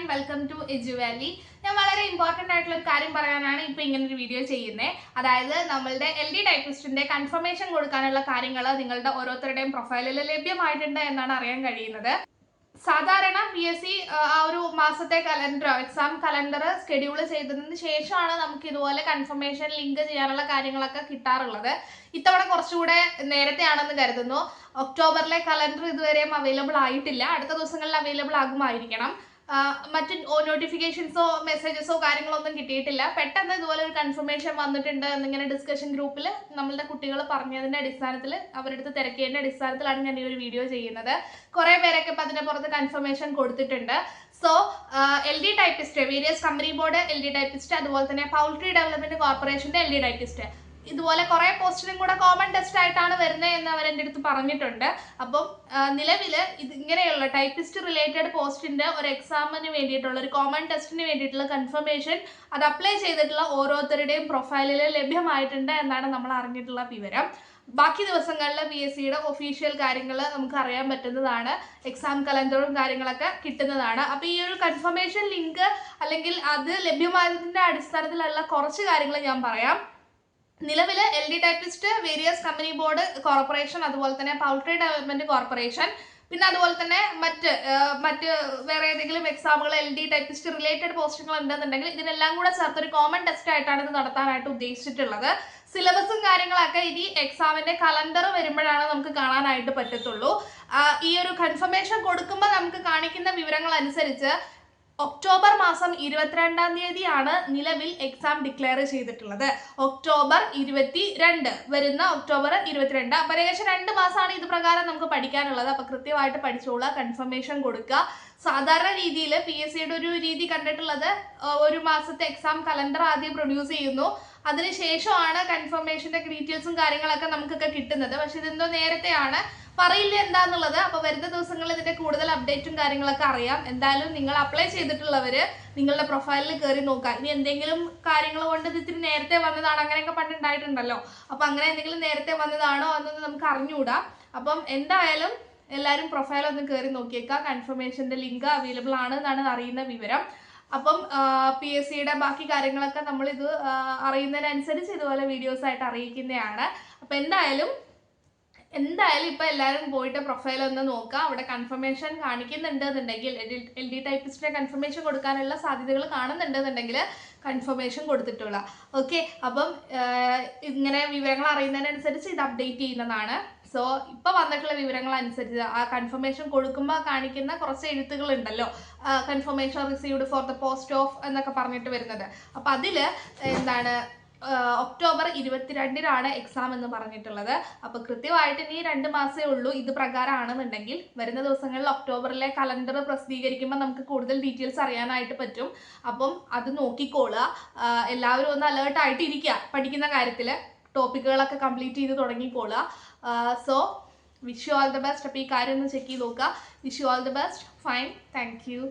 And welcome to Edu Valley ഞാൻ വളരെ important ആയിട്ടുള്ള ഒരു കാര്യം പറയാനാണ് ഇപ്പോൾ ഇങ്ങനെ ഒരു വീഡിയോ ചെയ്യുന്നത് അതായത് നമ്മളുടെ എൽ ഡി ടൈപ്പിസ്റ്റിന്റെ കൺഫർമേഷൻ കൊടുക്കാനുള്ള കാര്യങ്ങൾ നിങ്ങളുടെ ഓരോരുത്തരുടെയും പ്രൊഫൈലിൽ ലഭ്യമായിട്ടുണ്ട് എന്നാണ് അറിയാൻ കഴിയുന്നത്. സാധാരണ പി എസ് സി ആ ഒരു മാസത്തെ കലണ്ടറോ എക്സാം കലണ്ടർ സ്കെഡ്യൂൾ ചെയ്തതിന് ശേഷമാണ് നമുക്ക് ഇതുപോലെ കൺഫർമേഷൻ ലിങ്ക് ചെയ്യാനുള്ള കാര്യങ്ങളൊക്കെ കിട്ടാറുള്ളത്. ഇത്തവണ കുറച്ചുകൂടെ നേരത്തെയാണെന്ന് കരുതുന്നു. ഒക്ടോബറിലെ കലണ്ടർ ഇതുവരെയും അവൈലബിൾ ആയിട്ടില്ല. അടുത്ത ദിവസങ്ങളിൽ അവൈലബിൾ ആകുമായിരിക്കണം. മറ്റ് നോട്ടിഫിക്കേഷൻസോ മെസ്സേജസോ കാര്യങ്ങളൊന്നും കിട്ടിയിട്ടില്ല. പെട്ടെന്ന് ഇതുപോലെ ഒരു കൺഫർമേഷൻ വന്നിട്ടുണ്ട് എന്നിങ്ങനെ ഡിസ്കഷൻ ഗ്രൂപ്പിൽ നമ്മളുടെ കുട്ടികൾ പറഞ്ഞതിന്റെ അടിസ്ഥാനത്തിൽ അവരെടുത്ത് തിരക്കിയതിന്റെ അടിസ്ഥാനത്തിലാണ് ഞാൻ ഈ ഒരു വീഡിയോ ചെയ്യുന്നത്. കുറേ പേരൊക്കെ ഇപ്പൊ അതിന്റെ പുറത്ത് കൺഫർമേഷൻ കൊടുത്തിട്ടുണ്ട്. So L D typist various company board L D typist അതുപോലെ തന്നെ പൗൾട്രി ഡെവലപ്മെന്റ് കോർപ്പറേഷന്റെ എൽ ഡി ടൈപ്പിസ്റ്റ് ഇതുപോലെ കുറെ പോസ്റ്റിനും കൂടെ കോമൺ ടെസ്റ്റ് ആയിട്ടാണ് വരുന്നത് എന്ന് അവർ എന്റെ അടുത്ത് പറഞ്ഞിട്ടുണ്ട്. അപ്പം നിലവിൽ ഇത് ഇങ്ങനെയുള്ള ടൈപ്പിസ്റ്റ് റിലേറ്റഡ് പോസ്റ്റിന്റെ ഒരു എക്സാമിന് വേണ്ടിയിട്ടുള്ള ഒരു കോമൺ ടെസ്റ്റിന് വേണ്ടിയിട്ടുള്ള കൺഫർമേഷൻ അത് അപ്ലൈ ചെയ്തിട്ടുള്ള ഓരോരുത്തരുടെയും പ്രൊഫൈലിൽ ലഭ്യമായിട്ടുണ്ട് എന്നാണ് നമ്മൾ അറിഞ്ഞിട്ടുള്ള വിവരം. ബാക്കി ദിവസങ്ങളിൽ പി എസ് സിയുടെ ഒഫീഷ്യൽ കാര്യങ്ങൾ നമുക്ക് അറിയാൻ പറ്റുന്നതാണ്. എക്സാം കലണ്ടറും കാര്യങ്ങളൊക്കെ കിട്ടുന്നതാണ്. അപ്പോൾ ഈ ഒരു കൺഫർമേഷൻ ലിങ്ക് അല്ലെങ്കിൽ അത് ലഭ്യമായതിന്റെ അടിസ്ഥാനത്തിലുള്ള കുറച്ച് കാര്യങ്ങൾ ഞാൻ പറയാം. നിലവിൽ L D typist various company board corporation അതുപോലെ തന്നെ പൗൾട്രി ഡെവലപ്മെന്റ് കോർപ്പറേഷൻ പിന്നെ അതുപോലെ തന്നെ മറ്റ് മറ്റ് വേറെ ഏതെങ്കിലും എക്സാമുകൾ എൽ ഡി ടൈപ്പിസ്റ്റ് റിലേറ്റഡ് പോസ്റ്റുകൾ ഉണ്ടെന്നുണ്ടെങ്കിൽ ഇതിനെല്ലാം കൂടെ ചേർത്ത് ഒരു കോമൺ ടെസ്റ്റ് ആയിട്ടാണ് ഇത് നടത്താനായിട്ട് ഉദ്ദേശിച്ചിട്ടുള്ളത്. സിലബസും കാര്യങ്ങളൊക്കെ ഇനി എക്സാമിന്റെ കലണ്ടർ വരുമ്പോഴാണ് നമുക്ക് കാണാനായിട്ട് പറ്റത്തുള്ളൂ. ഈ ഒരു കൺഫർമേഷൻ കൊടുക്കുമ്പോൾ നമുക്ക് കാണിക്കുന്ന വിവരങ്ങൾ അനുസരിച്ച് ഒക്ടോബർ മാസം ഇരുപത്തിരണ്ടാം തീയതിയാണ് നിലവിൽ എക്സാം ഡിക്ലെയർ ചെയ്തിട്ടുള്ളത്. ഒക്ടോബർ ഇരുപത്തി രണ്ട് വരുന്ന ഒക്ടോബർ ഇരുപത്തിരണ്ട്. അപ്പൊ ഏകദേശം രണ്ട് മാസമാണ് ഇത് പ്രകാരം നമുക്ക് പഠിക്കാനുള്ളത്. അപ്പൊ കൃത്യമായിട്ട് പഠിച്ചോളുക കൺഫർമേഷൻ കൊടുക്കുക. സാധാരണ രീതിയിൽ പി എസ് സിയുടെ ഒരു രീതി കണ്ടിട്ടുള്ളത് ഒരു മാസത്തെ എക്സാം കലണ്ടർ ആദ്യം പ്രൊഡ്യൂസ് ചെയ്യുന്നു. അതിനുശേഷമാണ് കൺഫർമേഷന്റെ ഡീറ്റെയിൽസും കാര്യങ്ങളൊക്കെ നമുക്കൊക്കെ കിട്ടുന്നത്. പക്ഷെ ഇതെന്തോ നേരത്തെയാണ്. പറയില്ല എന്താന്നുള്ളത്. അപ്പൊ വരുന്ന ദിവസങ്ങളിൽ ഇതിന്റെ കൂടുതൽ അപ്ഡേറ്റും കാര്യങ്ങളൊക്കെ അറിയാം. എന്തായാലും നിങ്ങൾ അപ്ലൈ ചെയ്തിട്ടുള്ളവര് നിങ്ങളുടെ പ്രൊഫൈലിൽ കയറി നോക്കാം ഇനി എന്തെങ്കിലും കാര്യങ്ങൾ കൊണ്ട് ഇത് ഇത്തിരി നേരത്തെ വന്നതാണ്. അങ്ങനെയൊക്കെ പണ്ട് ഉണ്ടായിട്ടുണ്ടല്ലോ അപ്പൊ അങ്ങനെ എന്തെങ്കിലും നേരത്തെ വന്നതാണോ എന്നൊന്നും നമുക്ക് അറിഞ്ഞുകൂടാ. അപ്പം എന്തായാലും എല്ലാവരും പ്രൊഫൈൽ ഒന്ന് കയറി നോക്കിയേക്കാം കൺഫർമേഷന്റെ ലിങ്ക് അവൈലബിൾ ആണ് എന്നാണ് അറിയുന്ന വിവരം. അപ്പം പി എസ് സിയുടെ ബാക്കി കാര്യങ്ങളൊക്കെ നമ്മൾ ഇത് അറിയുന്നതിനനുസരിച്ച് ഇതുപോലെ വീഡിയോസ് ആയിട്ട് അറിയിക്കുന്നതാണ്. അപ്പം എന്തായാലും എന്തായാലും ഇപ്പൊ എല്ലാവരും പോയിട്ട് പ്രൊഫൈൽ ഒന്ന് നോക്കാം അവിടെ കൺഫർമേഷൻ കാണിക്കുന്നുണ്ട് എന്നുണ്ടെങ്കിൽ എൽ ഡി ടൈപ്പിസ്റ്റിന്റെ കൺഫർമേഷൻ കൊടുക്കാനുള്ള സാധ്യതകൾ കാണുന്നുണ്ട് എന്നുണ്ടെങ്കിൽ കൺഫർമേഷൻ കൊടുത്തിട്ടുള്ള. ഓക്കെ അപ്പം ഇങ്ങനെ വിവരങ്ങൾ അറിയുന്നതിനനുസരിച്ച് ഇത് അപ്ഡേറ്റ് ചെയ്യുന്നതാണ്. സോ ഇപ്പൊ വന്നിട്ടുള്ള വിവരങ്ങൾ അനുസരിച്ച് ആ കൺഫർമേഷൻ കൊടുക്കുമ്പോൾ കാണിക്കുന്ന കുറച്ച് എഴുത്തുകൾ ഉണ്ടല്ലോ confirmation received for the post of എന്നൊക്കെ പറഞ്ഞിട്ട് വരുന്നത്. അപ്പൊ അതിൽ എന്താണ് ഒക്ടോബർ ഇരുപത്തിരണ്ടിനാണ് എക്സാം എന്ന് പറഞ്ഞിട്ടുള്ളത്. അപ്പൊ കൃത്യമായിട്ട് ഇനി രണ്ട് മാസമേ ഉള്ളൂ ഇത് പ്രകാരമാണെന്നുണ്ടെങ്കിൽ വരുന്ന ദിവസങ്ങളിൽ ഒക്ടോബറിലെ കലണ്ടർ പ്രസിദ്ധീകരിക്കുമ്പോൾ നമുക്ക് കൂടുതൽ ഡീറ്റെയിൽസ് അറിയാനായിട്ട് പറ്റും. അപ്പം അത് നോക്കിക്കോളുക. എല്ലാവരും ഒന്ന് അലേർട്ടായിട്ട് ഇരിക്കുക പഠിക്കുന്ന കാര്യത്തിൽ ടോപ്പിക്കുകളൊക്കെ കംപ്ലീറ്റ് ചെയ്ത് തുടങ്ങിക്കോളുക. So wish you all the best അപ്പോൾ ഈ കാര്യം ഒന്ന് ചെക്ക് ചെയ്ത് നോക്കുക wish you all the best fine thank you